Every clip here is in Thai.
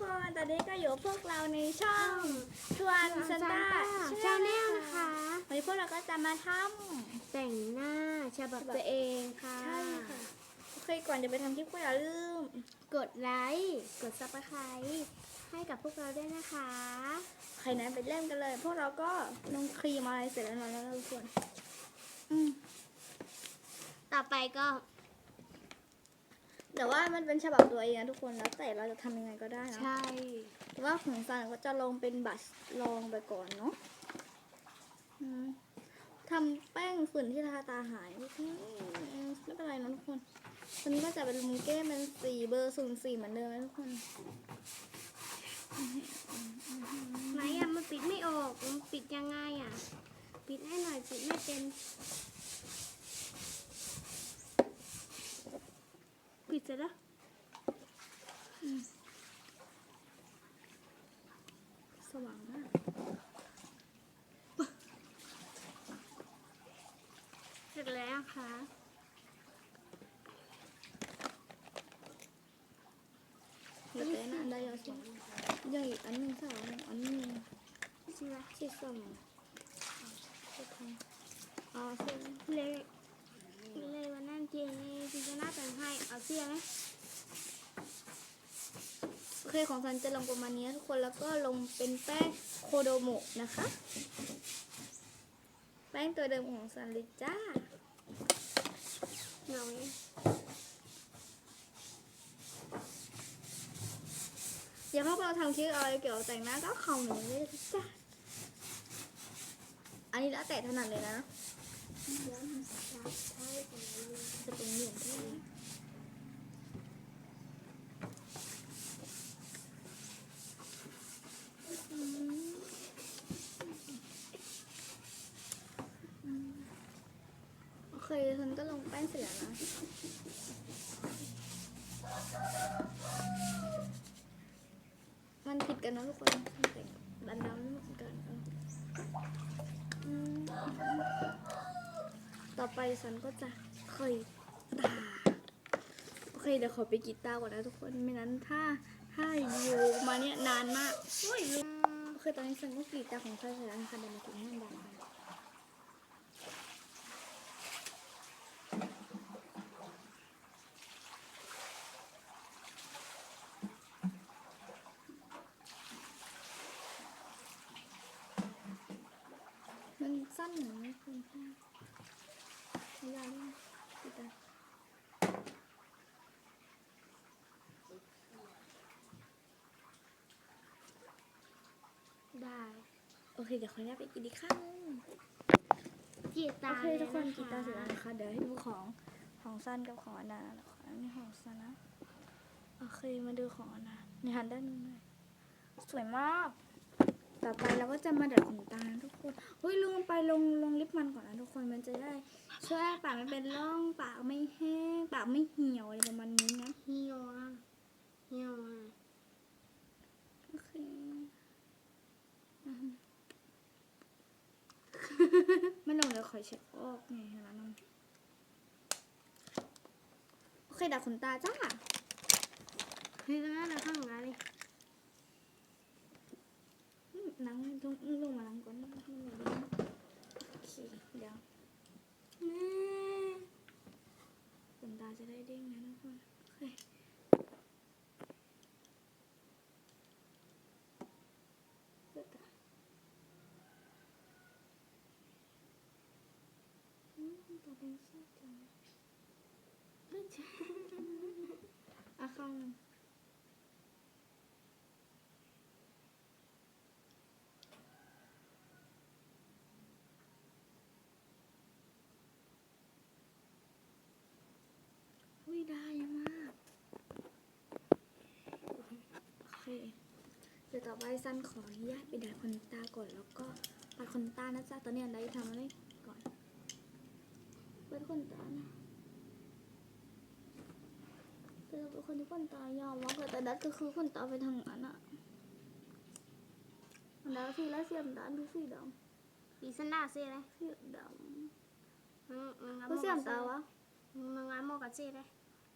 คนตอนนี้ก็อยู่พวกเราในช่องชวนซันต้าชาแนลนะคะ วันนี้พวกเราก็จะมาทแต่งหน้าฉบับตัวเองค่ะำใช่ค่ะโอเคก่อนจะไปทำคลิปก็อย่าลืมกดไลค์กดซับสไครต์ให้กับพวกเราด้วยนะคะ ใครนั้นไปเล่นกันเลย พวกเราก็ลงครีมอะไรเสร็จแล้วนะแล้วทุกคนอืมต่อไปก็ แต่ว่ามันเป็นฉบับตัวเองนะทุกคนแล้วแต่เราจะทำยังไงก็ได้นะใช่แต่ว่าของซันก็จะลงเป็นบัตรลองไปก่อนเนาะอืมทำแป้งฝุ่นที่ทาตาหายอืมไม่เป็นไรนะทุกคนตอนนี้ก็จะเป็นมุงเก้เป็นสีเบอร์ศูนย์สี่เหมือนเดิมนะทุกคนไหนอะมันปิดไม่ออกมันปิดยังไงอะปิดให้หน่อยปิดไม่เป็นปิดเสร็ จแล้วสว่างมากเสร็จแล้วค่ะเดี๋ยวแต่นั้นได้ยอดสองยังอีกอันหนึงสาวหนึ่งอันหนึงใช่ไหมสีส้มสีทองอ๋อเสื้อ เลยเลยวันนั้นเจนจีจะน่าแต่งให้ เอาเสื้อไหมโอเคของซันจะลงประมาณนี้ทุกคนแล้วก็ลงเป็นแป้งโคโดโมะนะคะ แป้งตัวเดิมของซันเลยจ้าหน่อยอย่าพวกเราทำคลิปอะไรเกี่ยวกับแต่งหน้าก็เขาหนูเลยจ้าอันนี้แล้วแต่ถนัดเลยนะ จะเป็นเหรียท่านี้โอเคฉันก็ลงแป้งเสร็จแล้วนะมันผิดกันนะทุกคนมันแต่งดันดำไม่เหมือนกันอืม ต่อไปฉันก็จะเคยตาโอเคเดี๋ยวขอไปกีตาก่อนนะทุกคนไม่นั้นถ้าถ้าอยู่มาเนี่ยนานมากโอ้ยโอเคตอนนี้ฉันก็กีตาของฉันเสร็จแล้วนะคะเดี๋ยวมากินให้มันดังมันสั้นเหมือนม่คุณพ่อใช้ยาด้วยกรีดตา ได้ โอเคเดี๋ยวขออนุญาตไปกินอีกครั้งกีตาโอเคทุกคนกีตาร์เสร็จแล้วนะคะเดี๋ยวให้ดูของของสั้นกับของอนานะคะอันนี้ของสั้นนะโอเคมาดูของอนาในหันด้านนู้นเลยสวยมาก ต่อไปเราก็จะมาดัดขนตานะทุกคนเฮ้ยลืมไปลงลงลิปมันก่อนนะทุกคนมันจะได้ช่วยให้ปากไม่เป็นร่องปากไม่แห้งปากไม่เหี่ยวอะไรประมาณนี้นะเหี่ยวอะเหี่ยวอะโอเคอืม ไม่ลงเดี๋ยวขอเช็ดออกไงเห็นไหมน้องโอเคดัดขนตาจ้าเฮ้ยแล้วเราข้างหลังเลยอืมล้างลงลงมาล้างก่อนโอเคเดี๋ยวขนตาจะได้เด้งนะทุกคนโอเคเปิดตา อาคังอุ้ยได้มากโอเคเดี๋ยวต่อไปซันขออนุญาตไปดัดขนตาก่อนแล้วก็ปัดขนตานะจ๊ะตอนนี้อันใดทำอะไร็นคนตานะแต่เราเป็นคนที่คนตายาวมากแต่ดัดก็คือคนตาไปทางนั้นอะดัดสีล้วเสียมดัดดูสีดำปีสันดาสีอะไรสีดำก็เสียมตาวะมึงงามอกับสีเลย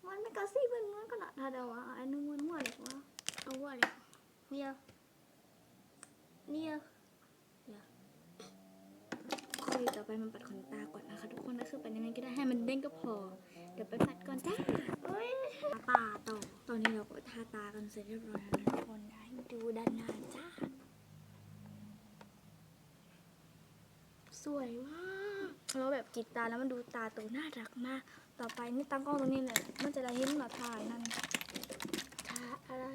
มันไม่กับซีเป็นมันก็ดัดทาดาวะไอ้นึงมันมั่วเลยวะเอาวะเลยเนี่ยเนี่ย ต่อไปมันปัดขนตาก่อนนะคะ ทุกคนก็คือปัดยังไงก็ได้ให้มันเด้งก็พอ เดี๋ยวไปปัดก่อนจ้าตาต่อตอนนี้เราก็ทาตากันเสร็จเรียบร้อยแล้วทุกคนได้ดูด้านหน้าจ้าสวยมากแล้วแบบกรีดตาแล้วมันดูตาโตน่ารักมาก ต่อไปนี่ตั้งกล้องตรงนี้เลยมันจะได้เห็นหน้าทายนั่นทาอะไร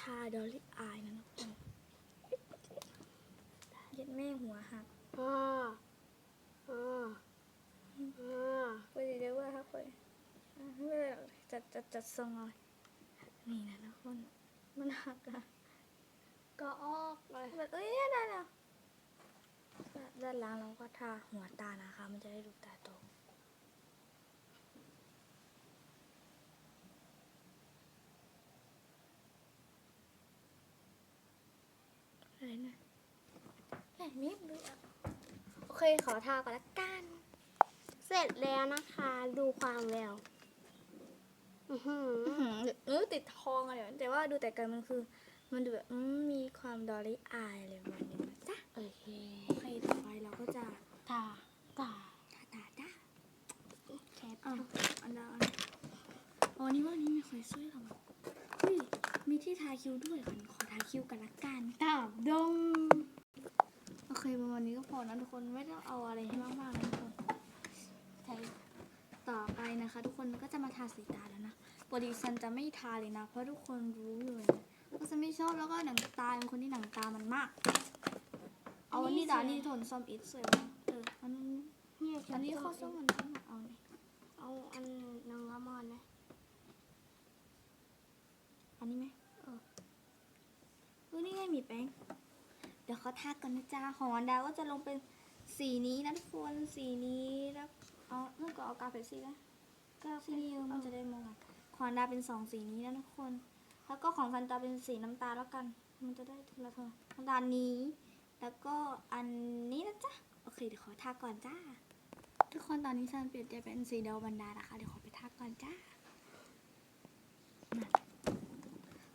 ทาดอลลี่อายนะทุกคนเย็ดแม่หัวหักอ่อ ไปเดี๋ยวว่าครับไปเป็นไรหรอจัดจัดจัดทรงเลยนี่นะทุกคนมันหักอะก็ออกเลยแบบเอ้ยได้แล้วด้านล่างเราก็ทาหัวตานะคะ มันจะได้ดูตาโตอะไรนะแหมมิบเลยอะโอ เคขอทาก่อนละกัน เสร็จแล้วนะคะ ดูความแววอือหืออื้อหือเออติดทองอะไรแบบนี้แต่ว่าดูแต่กันมันคือ มันดูแบบอืมมีความดอลลี่อายอะไรแบบนี้นะจ๊ะโอเคโอเคต่อไปเราก็จะตาตาทาตาจ้าแคปอะอันดาอ๋อนี่ว่านี่ไม่ค่อยสวยหรอกเฮ้ยมีที่ทาคิ้วด้วยขอขอทาคิ้วกันละกัน ตาดงโอ เคประมาณนี้ก็พอนะทุกคนไม่ต้องเอาอะไรให้มากๆนะทุกคนใช่ต่อไปนะคะ ทุกคนก็จะมาทาสีตาแล้วนะปกติฉันจะไม่ทาเลยนะ เพราะทุกคนรู้อยู่นะว่าฉันไม่ชอบแล้วก็หนังตาเป็นคนที่หนังตามันมาก เอาอันนี้ดานี่ทนซอมอิทสวยมากเอออันนี้อันนี้เข้าส้มมันเอาเนี่ยเอาอันนางละมอนนะอันนี้ไหมเออเออนี่ไงมีแป้ง เดี๋ยวเขาทากันนะจ๊ะของวันดาก็จะลงเป็นสีนี้นะทุกคนสีนี้แล้วเอาเมื่อก่อนเอากาเฟสีนะก็สีนี้มันจะได้มองกันของวันดาเป็นสองสีนี้นะทุกคน แล้วก็ของฟันตาเป็นสีน้ำตาลแล้วกัน มันจะได้ทีละโทนน้ำตาลนี้ แล้วก็อันนี้นะจ๊ะโอเคเดี๋ยวขอทาก่อนจ้า ทุกคนตอนนี้ซันเปลี่ยนใจเป็นสีเดวบันดานะคะเดี๋ยวขอไปทาก่อนจ้ามา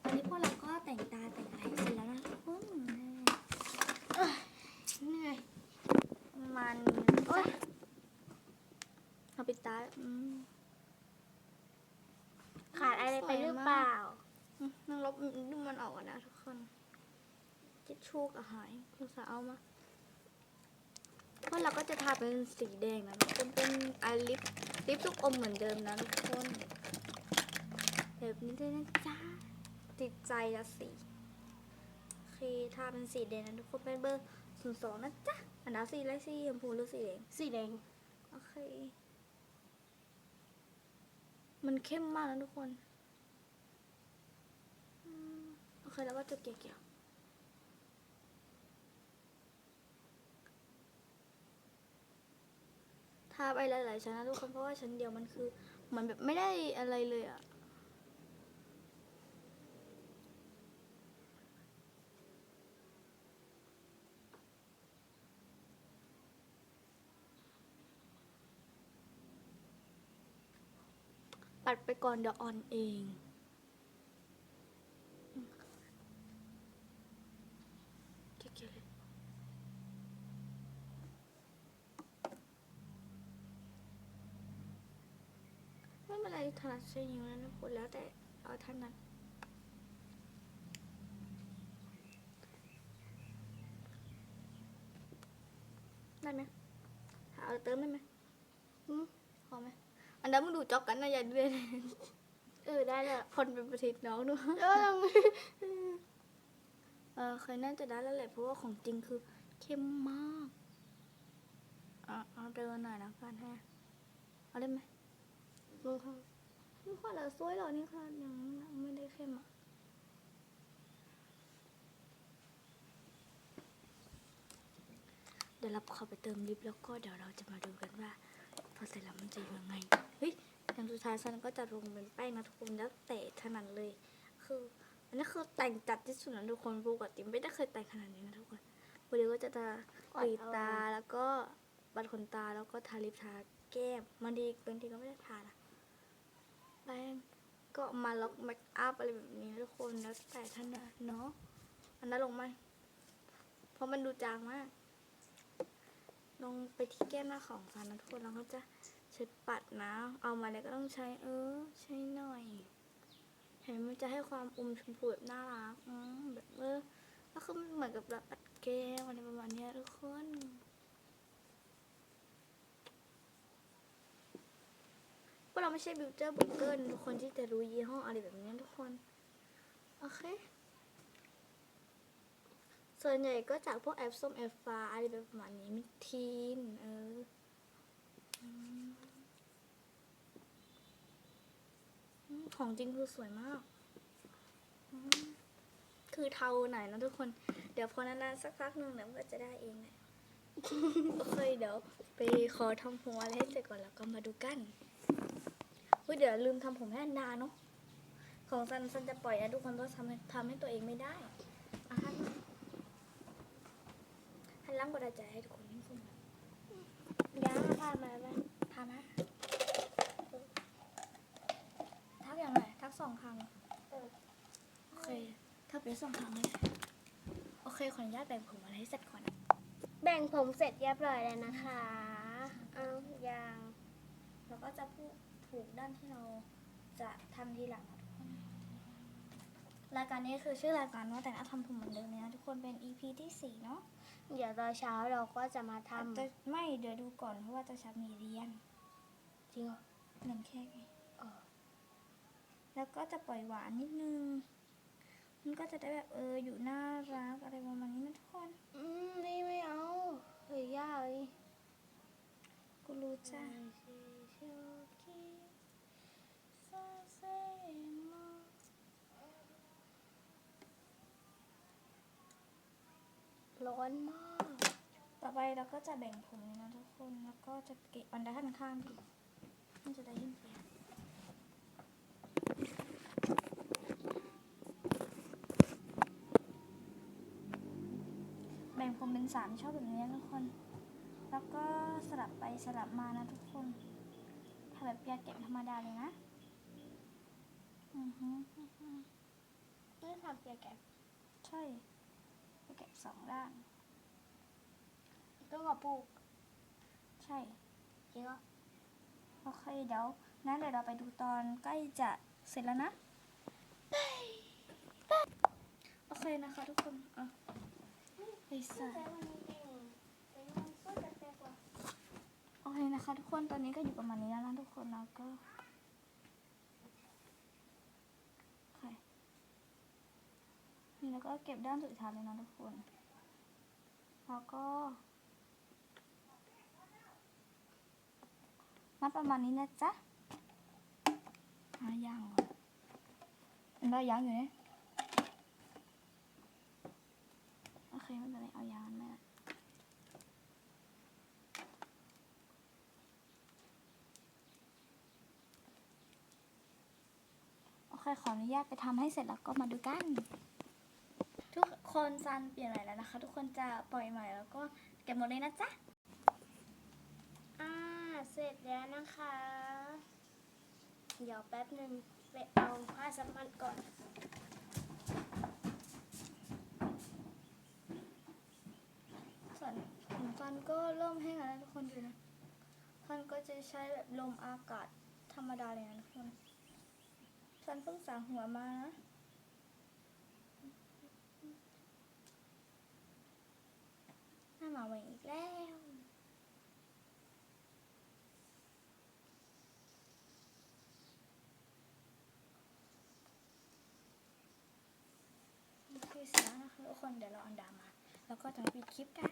ตอนนี้พวกเราก็แต่งตาแต่งอะไรเสร็จแล้วนะทุกคน เหนื่อย มันโอ๊ยเอาปิดตาอืมขาดอะไรไปหรือเปล่านั่งลบดูมันออกก่อนนะทุกคนทิชชู่กับหายคุณสาวเอามาเพราะเราก็จะทาเป็นสีแดงนะเป็นเป็นไอลิปลิปทุกอมเหมือนเดิมนะทุกคนแบบนี้เลยนะจ๊ะติดใจละสีโอเค ทาเป็นสีแดงนะทุกคนเป็นเบอร์ศูนย์สองนะจ๊ะอันนั้นสีอะไรสีชมพูหรือสีแดงสีแดง โอเค มันเข้มมากนะทุกคนอืมโอเคแล้วก็จะเกี่ยวๆทาไปหลายๆชั้นนะทุกคนเพราะว่าชั้นเดียวมันคือมันแบบไม่ได้อะไรเลยอะ ปัดไปก่อนเดี๋ยวออนเองไม่เป็นไรถนัดใช้นิ้วนะทุกคนแล้วแต่เอาถนัดได้ไหมเอาเติมได้ไหมอืม อไหมอันนั้นมึงดูจอกกันนะอย่าเรียนเออได้แล้วคนเป็นประเทศน้องด้วยเออเออเคยน่าจะได้แล้วแหละเพราะว่าของจริงคือเข้มมากเอาเอาเดินหน่อยนะกันแฮะเอาได้ไหมมึงค่ะนี่ค่ะเราสวยเหรอนี่ค่ะยังไม่ได้เข้มอะเดี๋ยวเราเข้าไปเติมลิปแล้วก็เดี๋ยวเราจะมาดูกันว่าพ อเสร็จแล้วมันจะยังไง เฮ้ยอย่างสุดท้ายฉันก็จะลงเป็นแป้งนะทุกคนแล้วแต่ถนัดเลย คือ อันนี้คือแต่งจัดที่สุดนะทุกคนปกติไม่ได้เคยแต่งขนาดนี้นะทุกคนวันนี้ก็จะทากรีดตาแล้วก็บัดขนตาแล้วก็ทาลิปทาแก้มบางทีบางทีก็ไม่ได้ทานะแป้งก็มาล็อกเมคอัพอะไรแบบนี้นะทุกคนแล้วแต่ถนัดเนาะอันนั้นลงไหมเพราะมันดูจางมาก ลงไปที่แก้มหน้าของซันนะทุกคนแล้วก็จะเช็ดปัดนะ เอามาแล้วก็ต้องใช้เออ ใช้หน่อย เห็นมมันจะให้ความอมชมพูแบบน่ารักอืมแบบเออแล้วคือมันเหมือนกับแบบปัดแก้มอะไรประมาณนี้ทุกคนพวกเราไม่ใช่บิวเจอร์บุกเกิลทุกคนที่จะรู้ยี่ห้ออะไรแบบนี้ทุกคน โอเค ส่วนใหญ่ก็จากพวกแอปส้มแอปฟ้าอะไรแบบประมาณนี้มิทีนเออมอืม ของจริงคือสวยมากอืมคือเทาหน่อยนะทุกคน เดี๋ยวพอนานๆสักพักหนึ่งเดี๋ยวมันก็จะได้เองแหละโอเคเดี๋ยวไปขอทำหัวอะไรให้เสร็จก่อนแล้วก็มาดูกันอุ้ยเดี๋ยวลืมทำผมให้อันดาเนาะ ของซันซันจะปล่อยนะทุกคนเพราะทำให้ทำให้ตัวเองไม่ได้อะฮันฮันล้างกระดาษใจให้ทุกคนนี่คุณย้ามาพามาไหม ทำนะทักอย่างไรทัก สองครั้งเออโอเค ถ้าเป็นสองครั้งเลยโอเคขออนุญาตแบ่งผมอะไรให้เสร็จก่อน แบ่งผมเสร็จเรียบร้อยแล้วนะคะเอายางแล้วก็จะพูดถูกด้านที่เราจะทำทีหลังนะทุกคนรายการนี้คือชื่อรายการว่าแต่งหน้าทำผมเหมือนเดิมเลยนะทุกคนเป็น EP ที่สี่เนาะเดี๋ยวตอนเช้าเราก็จะมาทแต่ไม่เดี๋ยวดูก่อนเพราะว่าจะชักมีเรียนำจริงเหรอหนึ่งแค่ไงเออ แล้วก็จะปล่อยหวานนิดนึง มันก็จะได้แบบเอออยู่น่ารักอะไรประมาณนี้นะทุกคน อืมนี่ไม่เอาเฮ้ยยากเลยกูรู้จ้ะร้อนมาก ต่อไปเราก็จะแบ่งผมเลยนะทุกคน แล้วก็จะเก็บอันด้านข้างดีมันจะได้ยิ่งเปลี่ยนแบ่งผม เป็นสามชอบแบบนี้นะทุกคน แล้วก็สลับไปสลับมานะทุกคนถ้าแบบอยากเก็บธรรมดาเลยนะอือฮึอือฮึนี่ทำเปียกแกะใช่ไปเก็บสองด้านต้องกับปลูก ใช่จริงเหรอโอเคเดี๋ยวงั้นเดี๋ยวเราไปดูตอนใกล้จะเสร็จแล้วนะ โอเคนะคะทุกคนอะ ไปใส่โอเคนะคะ ทุกคนตอนนี้ก็อยู่ประมาณนี้แล้วนะทุกคนแล้วก็นี่แล้วก็เก็บด้านสุดท้ายเลยนะทุกคน แล้วก็มัดประมาณนี้นะจ๊ะหายางก่อนอันได้ยางอยู่เนี่ยโอเค ไม่เป็นไรเอายางม่โอเคขออนุญาตไปทำให้เสร็จแล้วก็มาดูกัน ทุกคนซันเปลี่ยนใหม่แล้วนะคะ ทุกคนจะปล่อยใหม่แล้วก็เก็บหมดเลยนะจ๊ะอ่าเสร็จแล้วนะคะ เดี๋ยวแป๊บหนึ่งไปเอาผ้าสัมพันก่อน ส่วนของ ฟันก็เริ่มแห้งแล้วทุกคนดูนะฟันก็จะใช้แบบลมอากาศธรรมดาเลยนะทุกคนฟันเพิ่งสางหัวมานะหน้าหมาแหวงอีกแล้วโอเคเสร็จแล้วนะคะทุกคนเดี๋ยวเราอันดามา แล้วก็จะมาปิดคลิปกัน